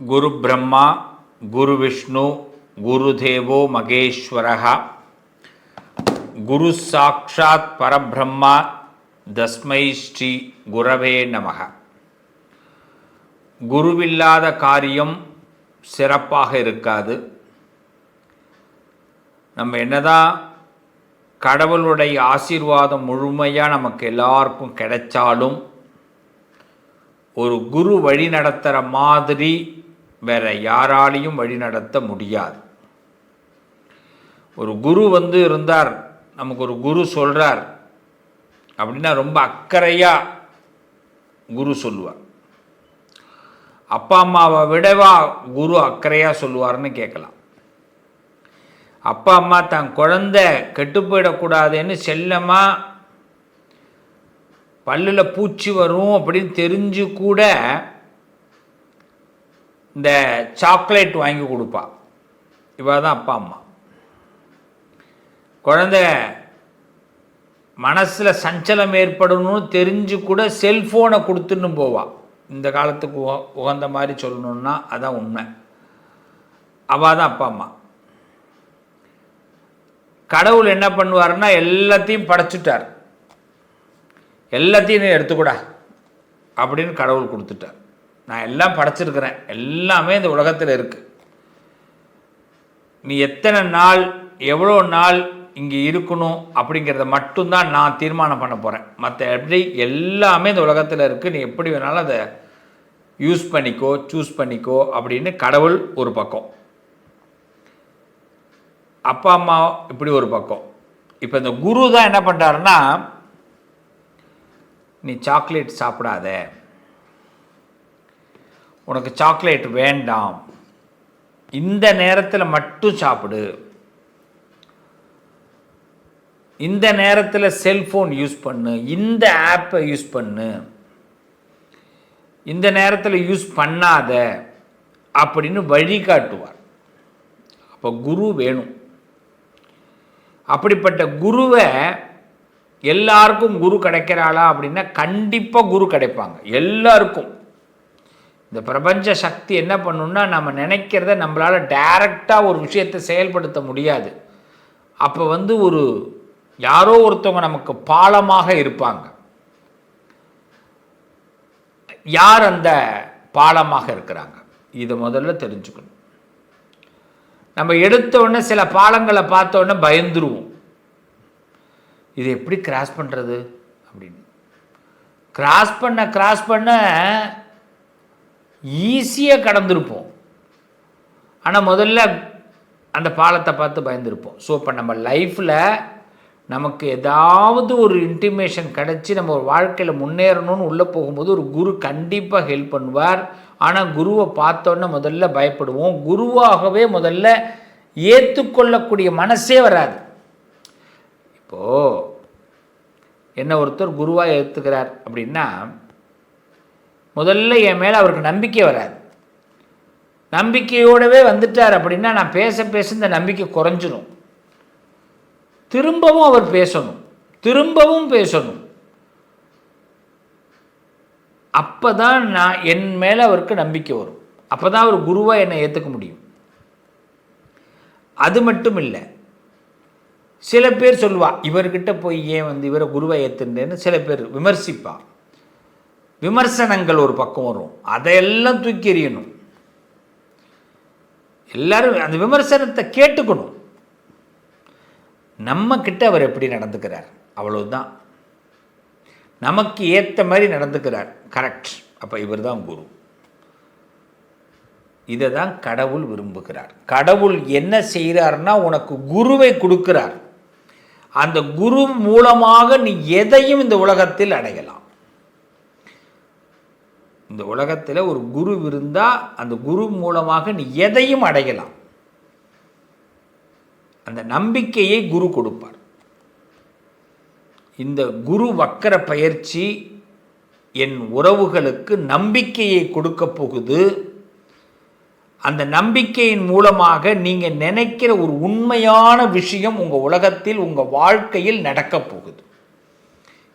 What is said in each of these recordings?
குரு பிரம்மா குரு விஷ்ணு குரு தேவோ மகேஸ்வரः குரு சாட்சாத் பரபிரம்மா தஸ்மை ஸ்ரீ குரவே நமக குருவில்லாத காரியம் சிறப்பாக இருக்காது. நம்ம என்னதான் கடவுளுடைய ஆசீர்வாதம் முழுமையாக நமக்கு எல்லாருக்கும் கிடைச்சாலும் ஒரு குரு வழி நடத்துகிற மாதிரி வேற யாராலையும் வழிநடத்த முடியாது. ஒரு குரு வந்து இருந்தார் நமக்கு ஒரு குரு சொல்கிறார் அப்படின்னா ரொம்ப அக்கறையாக குரு சொல்லுவார். அப்பா அம்மாவை விடவா குரு அக்கறையாக சொல்லுவார்னு கேட்கலாம். அப்பா அம்மா தன் குழந்தை கெட்டு போயிடக்கூடாதுன்னு செல்லமாக பல்லில் பூச்சி வரும் அப்படின்னு தெரிஞ்சு கூட இந்த சாக்லேட் வாங்கி கொடுப்பா. இவ தான் அப்பா அம்மா. குழந்தை மனசில் சஞ்சலம் ஏற்படணும்னு தெரிஞ்சு கூட செல்ஃபோனை கொடுத்துன்னு போவா. இந்த காலத்துக்கு உக உகந்த மாதிரி சொல்லணுன்னா அதான் உண்மை. அவள் தான் அப்பா அம்மா. கடவுள் என்ன பண்ணுவார்னா எல்லாத்தையும் படைச்சிட்டார். எல்லாத்தையும் எடுத்துக்கூடா. அப்படின்னு கடவுள் கொடுத்துட்டார். நான் எல்லாம் படைச்சிருக்கிறேன். எல்லாமே இந்த உலகத்தில் இருக்குது நீ எத்தனை நாள் எவ்வளோ நாள் இங்கே இருக்கணும் அப்படிங்கிறத மட்டும்தான் நான் தீர்மானம் பண்ண போகிறேன் மற்ற எப்படி எல்லாமே இந்த உலகத்தில் இருக்குது நீ எப்படி வேணாலும் அதை யூஸ் பண்ணிக்கோ சூஸ் பண்ணிக்கோ அப்படின்னு கடவுள் ஒரு பக்கம். அப்பா அம்மா இப்படி ஒரு பக்கம். இப்போ இந்த குரு தான் என்ன பண்ணுறாருன்னா நீ சாக்லேட் சாப்பிடாத. உனக்கு சாக்லேட் வேண்டாம். இந்த நேரத்தில் மட்டும் சாப்பிடு. இந்த நேரத்தில் செல்ஃபோன் யூஸ் பண்ணு. இந்த ஆப்பை யூஸ் பண்ணு. இந்த நேரத்தில் யூஸ் பண்ணாத அப்படின்னு வழிகாட்டுவார். அப்போ குரு வேணும். அப்படிப்பட்ட குருவை எல்லாருக்கும் குரு கிடைக்கிறாளா அப்படின்னா கண்டிப்பாக குரு கிடைப்பாங்க. எல்லாருக்கும். இந்த பிரபஞ்ச சக்தி என்ன பண்ணுன்னா நம்ம நினைக்கிறத நம்மளால் டைரக்டாக ஒரு விஷயத்தை செயல்படுத்த முடியாது. அப்போ வந்து ஒரு யாரோ ஒருத்தவங்க நமக்கு பாலமாக இருப்பாங்க. யார் அந்த பாலமாக இருக்கிறாங்க? இதை முதல்ல தெரிஞ்சுக்கணும். நம்ம எடுத்தோடனே சில பாலங்களை பார்த்தோன்னே பயந்துருவோம். இது எப்படி கிராஸ் பண்ணுறது அப்படின்னு. கிராஸ் பண்ண கிராஸ் பண்ண ஈஸியாக கடந்திருப்போம். ஆனால் முதல்ல அந்த பாலத்தை பார்த்து பயந்துருப்போம். ஸோ இப்போ நம்ம லைஃப்பில் நமக்கு ஏதாவது ஒரு இன்டிமேஷன் கிடச்சி நம்ம ஒரு வாழ்க்கையில் முன்னேறணும்னு உள்ளே போகும்போது ஒரு குரு கண்டிப்பாக ஹெல்ப் பண்ணுவார். ஆனால் குருவை பார்த்தோன்னே முதல்ல பயப்படுவோம். குருவாகவே முதல்ல ஏற்றுக்கொள்ளக்கூடிய மனசே வராது. இப்போது என்ன ஒருத்தர் குருவாக ஏற்றுக்கிறார் அப்படின்னா முதல்ல என் மேலே அவருக்கு நம்பிக்கை வராது. நம்பிக்கையோடவே வந்துட்டார் அப்படின்னா நான் பேச பேச இந்த நம்பிக்கை குறைஞ்சிடும் திரும்பவும் அவர் பேசணும். திரும்பவும் பேசணும். அப்போ தான் நான் என் மேலே அவருக்கு நம்பிக்கை வரும். அப்போ தான் அவர் குருவாக என்னை ஏற்றுக்க முடியும். அது மட்டும் இல்லை சில பேர் சொல்லுவா இவர்கிட்ட போய் ஏன் வந்து இவரை குருவாக ஏற்றுன்றேன்னு சில பேர் விமர்சிப்பாள் விமர்சனங்கள் ஒரு பக்கம் வரும். அதையெல்லாம் தூக்கி எறியணும். எல்லாரும் அந்த விமர்சனத்தை கேட்டுக்கணும். நம்ம கிட்ட அவர் எப்படி நடந்துக்கிறார்? அவ்வளவுதான். நமக்கு ஏற்ற மாதிரி நடந்துக்கிறார். கரெக்ட் அப்போ இவர் தான் குரு. இதை தான் கடவுள் விரும்புகிறார். கடவுள் என்ன செய்கிறார்னா உனக்கு குருவை கொடுக்கிறார். அந்த குரு மூலமாக நீ எதையும் இந்த உலகத்தில் அடையலாம். இந்த உலகத்தில் ஒரு குரு இருந்தால் அந்த குரு மூலமாக நீ எதையும் அடையலாம். அந்த நம்பிக்கையை குரு கொடுப்பார். இந்த குரு வக்கர பயிற்சி என் உறவுகளுக்கு நம்பிக்கையை கொடுக்க போகுது. அந்த நம்பிக்கையின் மூலமாக நீங்கள் நினைக்கிற ஒரு உண்மையான விஷயம் உங்கள் உலகத்தில் உங்கள் வாழ்க்கையில் நடக்கப் போகுது.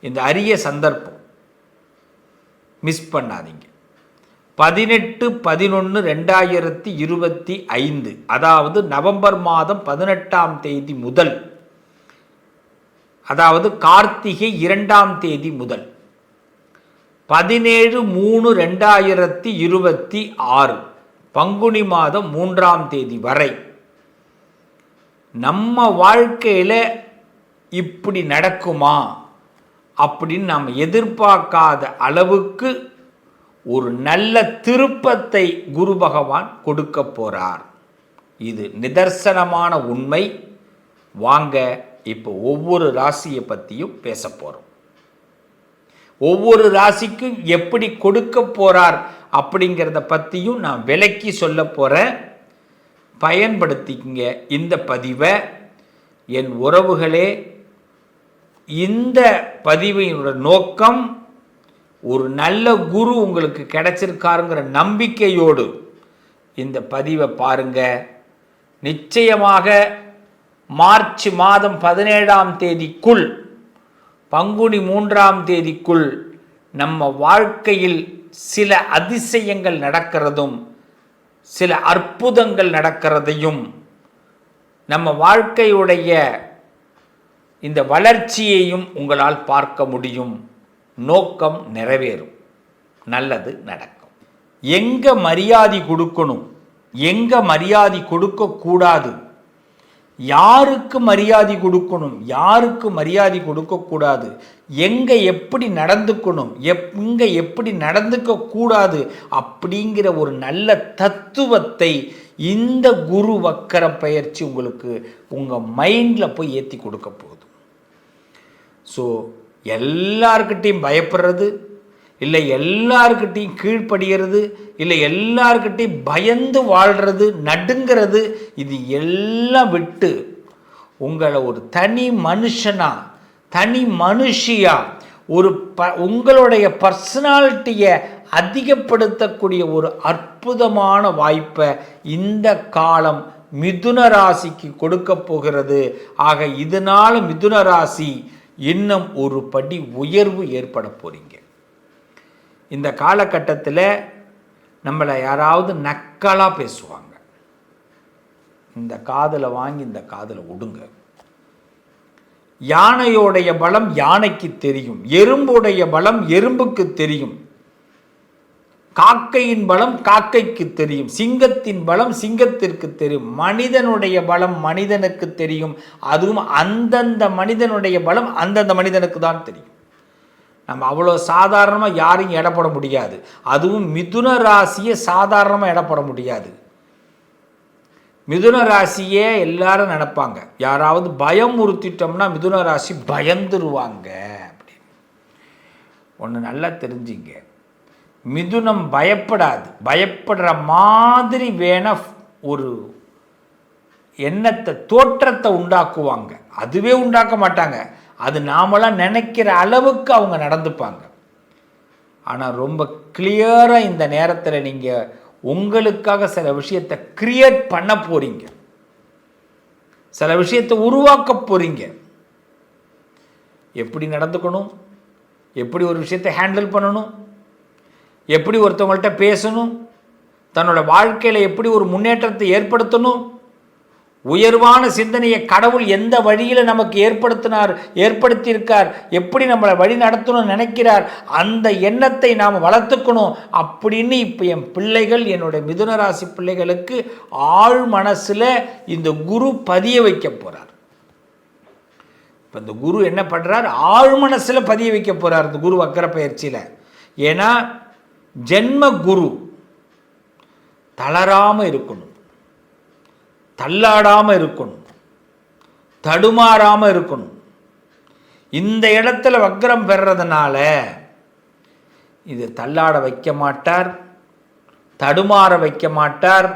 இந்த அரிய சந்தர்ப்பம். மிஸ் பண்ணாதீங்க. பதினெட்டு பதினொன்று ரெண்டாயிரத்தி இருபத்தி ஐந்து அதாவது நவம்பர் மாதம் பதினெட்டாம் தேதி முதல் அதாவது கார்த்திகை இரண்டாம் தேதி முதல் பதினேழு மூணு ரெண்டாயிரத்தி இருபத்தி ஆறு பங்குனி மாதம் மூன்றாம் தேதி வரை நம்ம வாழ்க்கையில் இப்படி நடக்குமா? அப்படின்னு நாம் எதிர்பார்க்காத அளவுக்கு ஒரு நல்ல திருப்பத்தை குரு பகவான் கொடுக்க போகிறார் இது நிதர்சனமான உண்மை. வாங்க இப்போ ஒவ்வொரு ராசியை பற்றியும் பேச போகிறோம் ஒவ்வொரு ராசிக்கும் எப்படி கொடுக்க போகிறார் அப்படிங்கிறத பற்றியும் நான் விலக்கி சொல்ல போகிறேன் பயன்படுத்திக்கங்க இந்த பதிவை. என் உறவுகளே இந்த பதிவினோட நோக்கம் ஒரு நல்ல குரு உங்களுக்கு கிடைச்சிருக்காருங்கிற நம்பிக்கையோடு இந்த பதிவை பாருங்க. நிச்சயமாக மார்ச் மாதம் பதினேழாம் தேதிக்குள் பங்குனி மூன்றாம் தேதிக்குள் நம்ம வாழ்க்கையில் சில அதிசயங்கள் நடக்கிறதும் சில அற்புதங்கள் நடக்கிறதையும் நம்ம வாழ்க்கையுடைய இந்த வளர்ச்சியையும் உங்களால் பார்க்க முடியும். நோக்கம் நிறைவேறும். நல்லது நடக்கும். எங்கே மரியாதை கொடுக்கணும்? எங்கே மரியாதை கொடுக்கக்கூடாது யாருக்கு மரியாதை கொடுக்கணும்? யாருக்கு மரியாதை கொடுக்கக்கூடாது எங்கே எப்படி நடந்துக்கணும்? எங்கே எப்படி நடந்துக்க கூடாது? அப்படிங்கிற ஒரு நல்ல தத்துவத்தை இந்த குரு வக்கர பயிற்சி உங்களுக்கு உங்கள் மைண்டில் போய் ஏற்றி கொடுக்க போகுது. ஸோ எல்லார்கிட்டையும் பயப்படுறது இல்லை எல்லார்கிட்டையும் கீழ்ப்படுகிறது இல்லை எல்லார்கிட்டையும் பயந்து வாழ்கிறது நடுங்கிறது இது எல்லாம் விட்டு உங்களை ஒரு தனி மனுஷனா தனி மனுஷியா ஒரு ப உங்களுடைய பர்சனாலிட்டியை அதிகப்படுத்தக்கூடிய ஒரு அற்புதமான வாய்ப்பை இந்த காலம் மிதுன ராசிக்கு கொடுக்க போகிறது. ஆக இதனால் மிதுன ராசி இன்னும் ஒரு படி உயர்வு ஏற்பட போகிறீங்க இந்த காலகட்டத்தில் நம்மளை யாராவது நக்கலாக பேசுவாங்க. இந்த காதில் வாங்கி இந்த காதில் விடுங்க யானையோடைய பலம் யானைக்கு தெரியும். எறும்புடைய பலம் எறும்புக்கு தெரியும். காக்கையின் பலம் காக்கைக்கு தெரியும் சிங்கத்தின் பலம் சிங்கத்திற்கு தெரியும் மனிதனுடைய பலம் மனிதனுக்கு தெரியும் அதுவும் அந்தந்த மனிதனுடைய பலம் அந்தந்த மனிதனுக்கு தான் தெரியும். நம்ம அவ்வளோ சாதாரணமாக யாரையும் இடப்பட முடியாது. அதுவும் மிதுன ராசியை சாதாரணமாக இடப்பட முடியாது. மிதுன ராசியே எல்லாரும் நினப்பாங்க. யாராவது பயம் உறுத்திட்டோம்னா மிதுன ராசி பயந்துருவாங்க அப்படின்னு. ஒன்று நல்லா தெரிஞ்சுங்க. மிதுனம் பயப்படாது. பயப்படுற மாதிரி வேண ஒரு எண்ணத்தை தோற்றத்தை உண்டாக்குவாங்க. அதுவே உண்டாக்க மாட்டாங்க. அது நாமளாம் நினைக்கிற அளவுக்கு அவங்க நடந்துப்பாங்க. ஆனால் ரொம்ப கிளியராக இந்த நேரத்தில் நீங்கள் உங்களுக்காக சில விஷயத்தை கிரியேட் பண்ண போகிறீங்க சில விஷயத்தை உருவாக்க போகிறீங்க எப்படி நடந்துக்கணும்? எப்படி ஒரு விஷயத்தை ஹேண்டில் பண்ணணும்? எப்படி ஒருத்தவங்கள்ட்ட பேசணும்? தன்னோட வாழ்க்கையில் எப்படி ஒரு முன்னேற்றத்தை ஏற்படுத்தணும்? உயர்வான சிந்தனையை கடவுள் எந்த வழியில் நமக்கு ஏற்படுத்தினார் ஏற்படுத்தியிருக்கார் எப்படி நம்மளை வழி நடத்தணும்னு நினைக்கிறார் அந்த எண்ணத்தை நாம் வளர்த்துக்கணும் அப்படின்னு இப்போ என் பிள்ளைகள் என்னுடைய மிதுனராசி பிள்ளைகளுக்கு ஆழ் மனசில் இந்த குரு பதிய வைக்க போகிறார் இப்போ இந்த குரு என்ன பண்ணுறார் ஆழ் மனசில் பதிய வைக்க போகிறார் இந்த குரு வக்கர பயிற்சியில். ஏன்னா ஜென்ம குரு தளராமல் இருக்கணும். தள்ளாடாமல் இருக்கணும். தடுமாறாமல் இருக்கணும். இந்த இடத்துல வக்ரம் பெறதுனால இது தள்ளாட வைக்க மாட்டார் தடுமாற வைக்க மாட்டார்.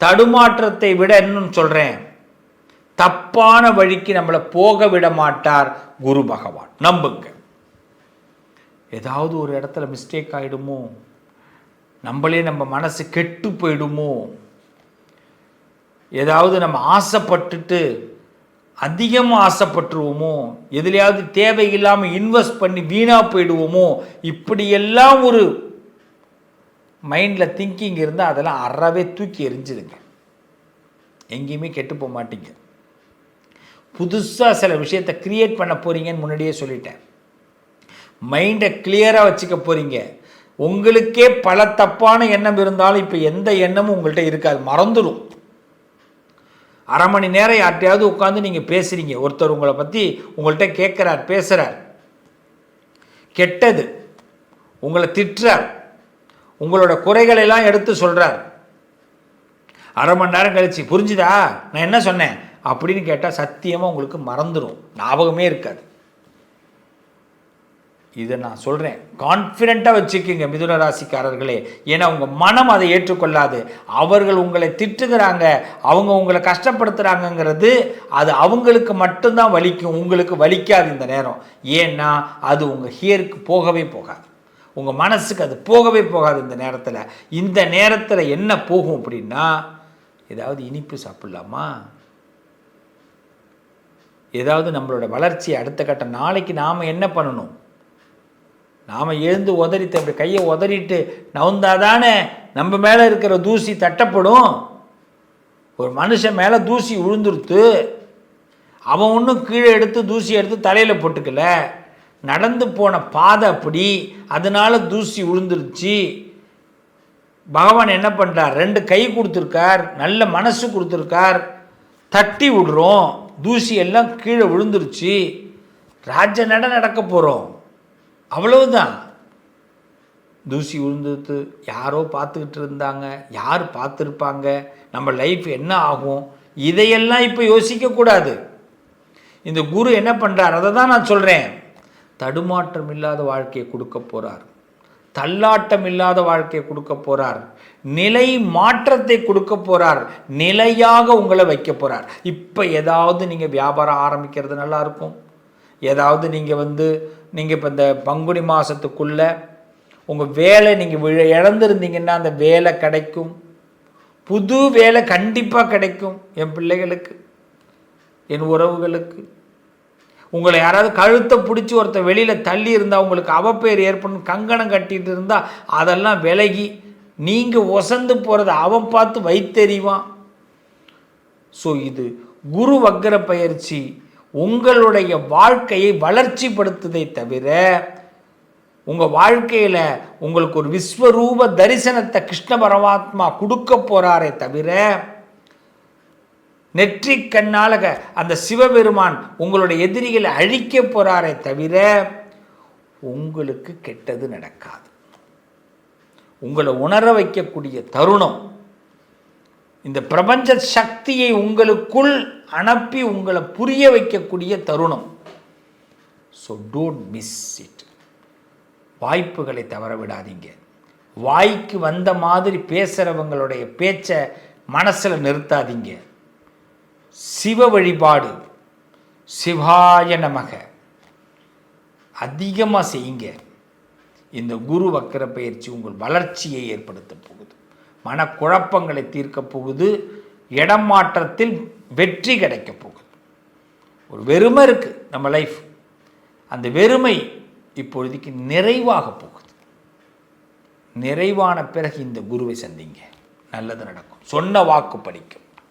தடுமாற்றத்தை விட இன்னும் சொல்கிறேன் தப்பான வழிக்கு நம்மளை போக விட மாட்டார் குரு பகவான். நம்புங்க. ஏதாவது ஒரு இடத்துல மிஸ்டேக் ஆகிடுமோ நம்மளே நம்ம மனசு கெட்டு போயிடுமோ? ஏதாவது நம்ம ஆசைப்பட்டுட்டு அதிகமாக ஆசைப்பட்டுருவோமோ? எதுலையாவது தேவையில்லாமல் இன்வெஸ்ட் பண்ணி வீணாக போயிடுவோமோ? இப்படியெல்லாம் ஒரு மைண்டில் திங்கிங் இருந்தால் அதெல்லாம் அறவே தூக்கி எரிஞ்சிடுங்க எங்கேயுமே கெட்டு போக மாட்டீங்க. புதுசாக சில விஷயத்தை க்ரியேட் பண்ண போகிறீங்கன்னு முன்னாடியே சொல்லிட்டேன். மைண்டை கிளியராக வச்சுக்க போகிறீங்க உங்களுக்கே பல தப்பான எண்ணம் இருந்தாலும் இப்போ எந்த எண்ணமும் உங்கள்கிட்ட இருக்காது. மறந்துடும் அரை மணி நேரம் யார்கிட்டயாவது உட்காந்து நீங்கள் பேசுகிறீங்க ஒருத்தர் உங்களை பற்றி உங்கள்கிட்ட கேட்குறார் பேசுகிறார் கெட்டது. உங்களை திட்டுறார். உங்களோட குறைகளை எல்லாம் எடுத்து சொல்கிறார் அரை மணி நேரம் கழிச்சு புரிஞ்சுதா? நான் என்ன சொன்னேன்? அப்படின்னு கேட்டால் சத்தியமாக உங்களுக்கு மறந்துடும் ஞாபகமே இருக்காது. இதை நான் சொல்கிறேன் கான்ஃபிடெண்ட்டாக வச்சுக்கிங்க மிதுன ராசிக்காரர்களே. ஏன்னா உங்கள் மனம் அதை ஏற்றுக்கொள்ளாது. அவர்கள் உங்களை திட்டுகிறாங்க அவங்க உங்களை கஷ்டப்படுத்துகிறாங்கங்கிறது அது அவங்களுக்கு மட்டும்தான் வலிக்கும் உங்களுக்கு வலிக்காது இந்த நேரம். ஏன்னா அது உங்கள் ஹியருக்கு போகவே போகாது. உங்கள் மனசுக்கு அது போகவே போகாது இந்த நேரத்தில். இந்த நேரத்தில் என்ன போகும் அப்படின்னா ஏதாவது இனிப்பு சாப்பிட்லாமா? ஏதாவது நம்மளோட வளர்ச்சி அடுத்த கட்டம் நாளைக்கு நாம் என்ன பண்ணணும்? நாம் எழுந்து உதறிட்டு அப்படி கையை உதறிட்டு நவுந்தாதானே நம்ம மேலே இருக்கிற தூசி தட்டப்படும்? ஒரு மனுஷன் மேலே தூசி விழுந்துருத்து அவன் ஒன்றும் கீழே எடுத்து தூசி எடுத்து தலையில் போட்டுக்கல. நடந்து போன பாதை அப்படி அதனால் தூசி விழுந்துருச்சு பகவான் என்ன பண்ணுறார் ரெண்டு கை கொடுத்துருக்கார் நல்ல மனசு கொடுத்துருக்கார். தட்டி விடுறோம். தூசி எல்லாம் கீழே விழுந்துருச்சு. ராஜ நட நடக்க போகிறோம் அவ்வளவுதான். தூசி விழுந்தது யாரோ பார்த்துக்கிட்டு இருந்தாங்க யார் பார்த்துருப்பாங்க நம்ம லைஃப் என்ன ஆகும் இதையெல்லாம் இப்போ யோசிக்கக்கூடாது இந்த குரு என்ன பண்ணுறார் அதை தான் நான் சொல்கிறேன் தடுமாற்றம் இல்லாத வாழ்க்கையை கொடுக்க போகிறார் தள்ளாட்டம் இல்லாத வாழ்க்கையை கொடுக்க போகிறார் நிலை மாற்றத்தை கொடுக்க போகிறார் நிலையாக உங்களை வைக்க போகிறார் இப்போ ஏதாவது நீங்கள் வியாபாரம் ஆரம்பிக்கிறது நல்லாயிருக்கும் ஏதாவது நீங்கள் வந்து நீங்கள் இப்போ இந்த பங்குனி மாதத்துக்குள்ளே உங்கள் வேலை நீங்கள் விழ இழந்திருந்தீங்கன்னா அந்த வேலை கிடைக்கும். புது வேலை கண்டிப்பாக கிடைக்கும் என் பிள்ளைகளுக்கு என் உறவுகளுக்கு. உங்களை யாராவது கழுத்தை பிடிச்சி ஒருத்தர் வெளியில் தள்ளி இருந்தால் உங்களுக்கு அவப்பேர் ஏற்படும். கங்கணம் கட்டிகிட்டு இருந்தால் அதெல்லாம் விலகி நீங்கள் ஒசந்து போகிறத அவன் பார்த்து வைத்தெறிவான். ஸோ இது குரு வக்கர பயிற்சி உங்களுடைய வாழ்க்கையை வளர்ச்சிப்படுத்துதை தவிர உங்கள் வாழ்க்கையில் உங்களுக்கு ஒரு விஸ்வரூப தரிசனத்தை கிருஷ்ண பரமாத்மா கொடுக்க போகிறாரே தவிர நெற்றி கண்ணால அந்த சிவபெருமான் உங்களுடைய எதிரிகளை அழிக்க போகிறாரே தவிர உங்களுக்கு கெட்டது நடக்காது. உங்களை உணர வைக்கக்கூடிய தருணம் இந்த பிரபஞ்ச சக்தியை உங்களுக்குள் அனுப்பி உங்களை புரிய வைக்கக்கூடிய தருணம். ஸோ டோன்ட் மிஸ் இட் வாய்ப்புகளை தவற விடாதீங்க. வாய்க்கு வந்த மாதிரி பேசுகிறவங்களுடைய பேச்சை மனசில் நிறுத்தாதீங்க. சிவ வழிபாடு. சிவாய நமக. அதிகமாக செய்யுங்க. இந்த குரு வக்கர பயிற்சி உங்கள் வளர்ச்சியை ஏற்படுத்த போகுது. மனக்குழப்பங்களை தீர்க்கப் போகுது இடம் மாற்றத்தில் வெற்றி கிடைக்கப் போகுது. ஒரு வெறுமை இருக்குது நம்ம லைஃப் அந்த வெறுமை இப்பொழுதுக்கு நிறைவாக போகுது. நிறைவான பிறகு இந்த குருவை சந்திங்க. நல்லது நடக்கும். சொன்ன வாக்கு படிக்கும்.